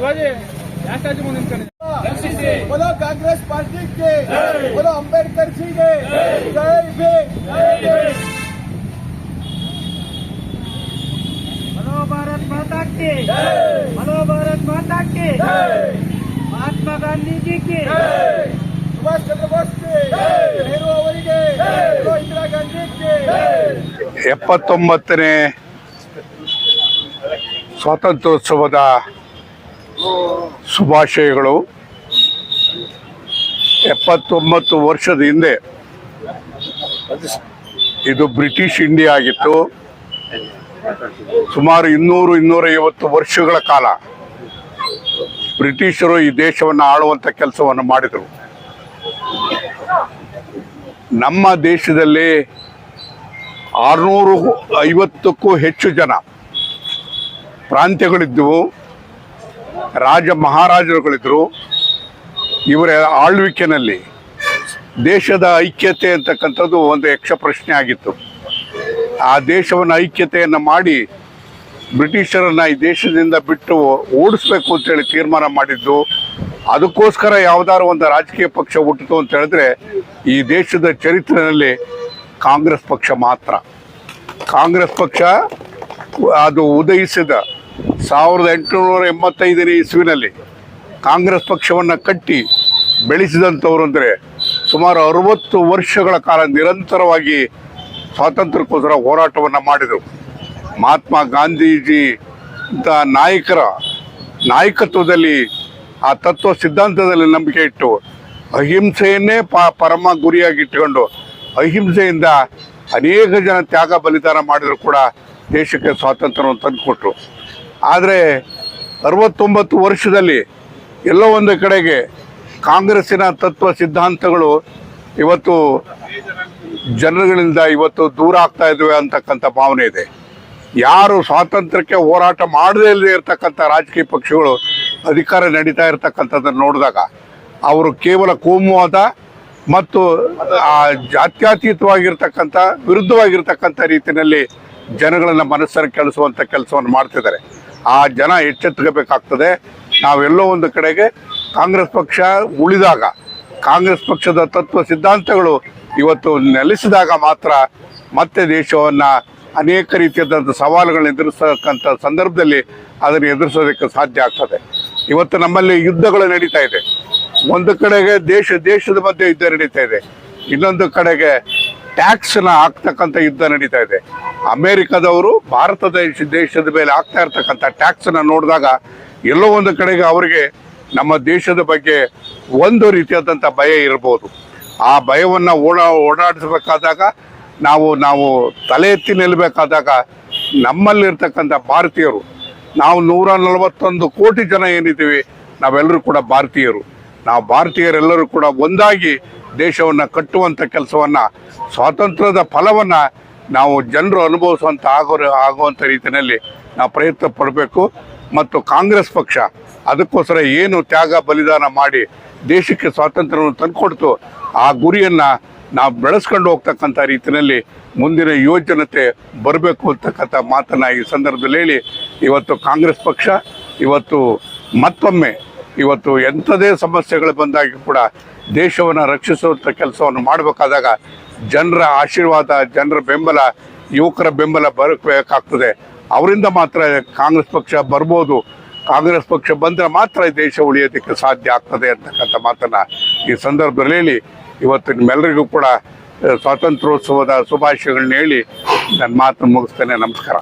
ಶಿವಾಜಿ ಯಾಕಾಜಿ ಮುಂದೆ ನಿಂತ್ಕೊಂಡಿದ್ದೆ बोलो कांग्रेस पार्टी के बोलो अंबेडकर जी के जय भीम जय भीम बोलो भारत माता की बोलो भारत माता की महात्मा गांधी जी की ಸುಭಾಷ್ ಚಂದ್ರ ಬೋಸ್ ಗೆ ನೆಹರು ಅವರಿಗೆ बोलो ಇಂದಿರಾ ಗಾಂಧಿ ಗೆ ಎಪ್ಪತ್ತೊಂಬತ್ತನೇ ಸ್ವಾತಂತ್ರ್ಯೋತ್ಸವದ ಶುಭಾಶಯಗಳು. ಎಪ್ಪತ್ತೊಂಬತ್ತು ವರ್ಷದ ಹಿಂದೆ ಇದು ಬ್ರಿಟಿಷ್ ಇಂಡಿಯಾ ಆಗಿತ್ತು. ಸುಮಾರು ಇನ್ನೂರು ಇನ್ನೂರೈವತ್ತು ವರ್ಷಗಳ ಕಾಲ ಬ್ರಿಟಿಷರು ಈ ದೇಶವನ್ನು ಆಳುವಂಥ ಕೆಲಸವನ್ನು ಮಾಡಿದರು. ನಮ್ಮ ದೇಶದಲ್ಲಿ ಆರುನೂರು ಐವತ್ತಕ್ಕೂ ಹೆಚ್ಚು ಜನ ಪ್ರಾಂತ್ಯಗಳಿದ್ದವು. ರಾಜ ಮಹಾರಾಜರುಗಳಿದ್ರು. ಇವರ ಆಳ್ವಿಕೆನಲ್ಲಿ ದೇಶದ ಐಕ್ಯತೆ ಅಂತಕ್ಕಂಥದ್ದು ಒಂದು ಯಕ್ಷ ಪ್ರಶ್ನೆ ಆಗಿತ್ತು. ಆ ದೇಶವನ್ನು ಐಕ್ಯತೆಯನ್ನು ಮಾಡಿ ಬ್ರಿಟಿಷರನ್ನ ಈ ದೇಶದಿಂದ ಬಿಟ್ಟು ಓಡಿಸ್ಬೇಕು ಅಂತೇಳಿ ತೀರ್ಮಾನ ಮಾಡಿದ್ದು. ಅದಕ್ಕೋಸ್ಕರ ಯಾವ್ದಾದ್ರು ಒಂದು ರಾಜಕೀಯ ಪಕ್ಷ ಹುಟ್ಟಿತು ಅಂತ ಹೇಳಿದ್ರೆ ಈ ದೇಶದ ಚರಿತ್ರೆಯಲ್ಲಿ ಕಾಂಗ್ರೆಸ್ ಪಕ್ಷ ಮಾತ್ರ. ಕಾಂಗ್ರೆಸ್ ಪಕ್ಷ ಅದು ಉದಯಿಸಿದ ಸಾವಿರದ ಎಂಟುನೂರ ಎಂಬತ್ತೈದನೇ ಇಸ್ವಿನಲ್ಲಿ ಕಾಂಗ್ರೆಸ್ ಪಕ್ಷವನ್ನು ಕಟ್ಟಿ ಬೆಳೆಸಿದಂಥವ್ರು ಅಂದರೆ ಸುಮಾರು ಅರವತ್ತು ವರ್ಷಗಳ ಕಾಲ ನಿರಂತರವಾಗಿ ಸ್ವಾತಂತ್ರ್ಯಕ್ಕೋಸ್ಕರ ಹೋರಾಟವನ್ನು ಮಾಡಿದರು. ಮಹಾತ್ಮ ಗಾಂಧೀಜಿ ಇಂಥ ನಾಯಕರ ನಾಯಕತ್ವದಲ್ಲಿ ಆ ತತ್ವ ಸಿದ್ಧಾಂತದಲ್ಲಿ ನಂಬಿಕೆ ಇಟ್ಟು ಅಹಿಂಸೆಯನ್ನೇ ಪ ಪರಮ ಗುರಿಯಾಗಿ ಇಟ್ಟುಕೊಂಡು ಅಹಿಂಸೆಯಿಂದ ಅನೇಕ ಜನ ತ್ಯಾಗ ಬಲಿದಾನ ಮಾಡಿದರೂ ಕೂಡ ದೇಶಕ್ಕೆ ಸ್ವಾತಂತ್ರ್ಯವನ್ನು ತಂದುಕೊಟ್ರು. ಆದರೆ ಅರವತ್ತೊಂಬತ್ತು ವರ್ಷದಲ್ಲಿ ಎಲ್ಲೋ ಒಂದು ಕಡೆಗೆ ಕಾಂಗ್ರೆಸ್ಸಿನ ತತ್ವ ಸಿದ್ಧಾಂತಗಳು ಇವತ್ತು ಜನರುಗಳಿಂದ ಇವತ್ತು ದೂರ ಆಗ್ತಾ ಇದ್ದಾವೆ ಅಂತಕ್ಕಂಥ ಭಾವನೆ ಇದೆ. ಯಾರು ಸ್ವಾತಂತ್ರ್ಯಕ್ಕೆ ಹೋರಾಟ ಮಾಡದೇ ಇಲ್ಲದೆ ಇರತಕ್ಕಂಥ ರಾಜಕೀಯ ಪಕ್ಷಗಳು ಅಧಿಕಾರ ನಡೀತಾ ಇರತಕ್ಕಂಥದ್ದನ್ನು ನೋಡಿದಾಗ ಅವರು ಕೇವಲ ಕೋಮುವಾದ ಮತ್ತು ಆ ಜಾತ್ಯತೀತವಾಗಿರ್ತಕ್ಕಂಥ ವಿರುದ್ಧವಾಗಿರ್ತಕ್ಕಂಥ ರೀತಿಯಲ್ಲಿ ಜನಗಳನ್ನು ಮನಸ್ಸನ್ನು ಕೆಳಿಸುವಂಥ ಕೆಲಸವನ್ನು ಮಾಡ್ತಿದ್ದಾರೆ. ಆ ಜನ ಎಚ್ಚೆತ್ತುಕೋಬೇಕಾಗ್ತದೆ ನಾವೆಲ್ಲೋ ಒಂದು ಕಡೆಗೆ ಕಾಂಗ್ರೆಸ್ ಪಕ್ಷ ಉಳಿದಾಗ, ಕಾಂಗ್ರೆಸ್ ಪಕ್ಷದ ತತ್ವ ಸಿದ್ಧಾಂತಗಳು ಇವತ್ತು ನೆಲೆಸಿದಾಗ ಮಾತ್ರ ಮತ್ತೆ ದೇಶವನ್ನು ಅನೇಕ ರೀತಿಯಾದಂಥ ಸವಾಲುಗಳನ್ನ ಎದುರಿಸತಕ್ಕಂಥ ಸಂದರ್ಭದಲ್ಲಿ ಅದನ್ನು ಎದುರಿಸೋದಕ್ಕೆ ಸಾಧ್ಯ ಆಗ್ತದೆ. ಇವತ್ತು ನಮ್ಮಲ್ಲಿ ಯುದ್ಧಗಳು ನಡೀತಾ ಇದೆ. ಒಂದು ಕಡೆಗೆ ದೇಶ, ದೇಶದ ಮಧ್ಯೆ ಯುದ್ಧ ನಡೀತಾ ಇದೆ. ಇನ್ನೊಂದು ಕಡೆಗೆ ಟ್ಯಾಕ್ಸ್ನ ಹಾಕ್ತಕ್ಕಂಥ ಯುದ್ಧ ನಡೀತಾ ಇದೆ. ಅಮೇರಿಕಾದವರು ಭಾರತ ದೇಶ ದೇಶದ ಮೇಲೆ ಆಗ್ತಾ ಇರ್ತಕ್ಕಂಥ ಟ್ಯಾಕ್ಸನ್ನ ನೋಡಿದಾಗ ಎಲ್ಲೋ ಒಂದು ಕಡೆಗೆ ಅವರಿಗೆ ನಮ್ಮ ದೇಶದ ಬಗ್ಗೆ ಒಂದು ರೀತಿಯಾದಂಥ ಭಯ ಇರಬಹುದು ಆ ಭಯವನ್ನು ಓಡಾ, ಓಡಾಡಿಸಬೇಕಾದಾಗ ನಾವು ನಾವು ತಲೆ ಎತ್ತಿ ನಿಲ್ಲಬೇಕಾದಾಗ ನಮ್ಮಲ್ಲಿರ್ತಕ್ಕಂಥ ಭಾರತೀಯರು, ನಾವು ನೂರ ನಲವತ್ತೊಂದು ಕೋಟಿ ಜನ ಏನಿದ್ದೀವಿ, ನಾವೆಲ್ಲರೂ ಕೂಡ ಭಾರತೀಯರು. ನಾವು ಭಾರತೀಯರೆಲ್ಲರೂ ಕೂಡ ಒಂದಾಗಿ ದೇಶವನ್ನು ಕಟ್ಟುವಂಥ ಕೆಲಸವನ್ನು, ಸ್ವಾತಂತ್ರ್ಯದ ಫಲವನ್ನು ನಾವು ಜನರು ಅನುಭವಿಸುವಂಥ ಆಗೋ ಆಗುವಂಥ ರೀತಿಯಲ್ಲಿ ನಾವು ಪ್ರಯತ್ನ ಪಡಬೇಕು. ಮತ್ತು ಕಾಂಗ್ರೆಸ್ ಪಕ್ಷ ಅದಕ್ಕೋಸ್ಕರ ಏನು ತ್ಯಾಗ, ಬಲಿದಾನ ಮಾಡಿ ದೇಶಕ್ಕೆ ಸ್ವಾತಂತ್ರ್ಯವನ್ನು ತಂದುಕೊಡ್ತು, ಆ ಗುರಿಯನ್ನು ನಾವು ಬೆಳೆಸ್ಕೊಂಡು ಹೋಗ್ತಕ್ಕಂಥ ರೀತಿಯಲ್ಲಿ ಮುಂದಿನ ಯುವಜನತೆ ಬರಬೇಕು ಅಂತಕ್ಕಂಥ ಮಾತನ್ನು ಈ ಸಂದರ್ಭದಲ್ಲಿ ಹೇಳಿ, ಇವತ್ತು ಕಾಂಗ್ರೆಸ್ ಪಕ್ಷ, ಇವತ್ತು ಮತ್ತೊಮ್ಮೆ ಇವತ್ತು ಎಂಥದೇ ಸಮಸ್ಯೆಗಳು ಬಂದಾಗ ಕೂಡ ದೇಶವನ್ನು ರಕ್ಷಿಸುವಂಥ ಕೆಲಸವನ್ನು ಮಾಡಬೇಕಾದಾಗ ಜನರ ಆಶೀರ್ವಾದ, ಜನರ ಬೆಂಬಲ, ಯುವಕರ ಬೆಂಬಲ ಬರಬೇಕಾಗ್ತದೆ. ಅವರಿಂದ ಮಾತ್ರ ಕಾಂಗ್ರೆಸ್ ಪಕ್ಷ ಬರ್ಬೋದು. ಕಾಂಗ್ರೆಸ್ ಪಕ್ಷ ಬಂದರೆ ಮಾತ್ರ ದೇಶ ಉಳಿಯೋದಕ್ಕೆ ಸಾಧ್ಯ ಆಗ್ತದೆ ಅಂತಕ್ಕಂಥ ಮಾತನ್ನು ಈ ಸಂದರ್ಭದಲ್ಲಿ ಹೇಳಿ ಇವತ್ತು ನಿಮ್ಮೆಲ್ಲರಿಗೂ ಕೂಡ ಸ್ವಾತಂತ್ರ್ಯೋತ್ಸವದ ಶುಭಾಶಯಗಳನ್ನ ಹೇಳಿ, ನನ್ನ ಮಾತನ್ನು ಮುಗಿಸ್ತೇನೆ. ನಮಸ್ಕಾರ.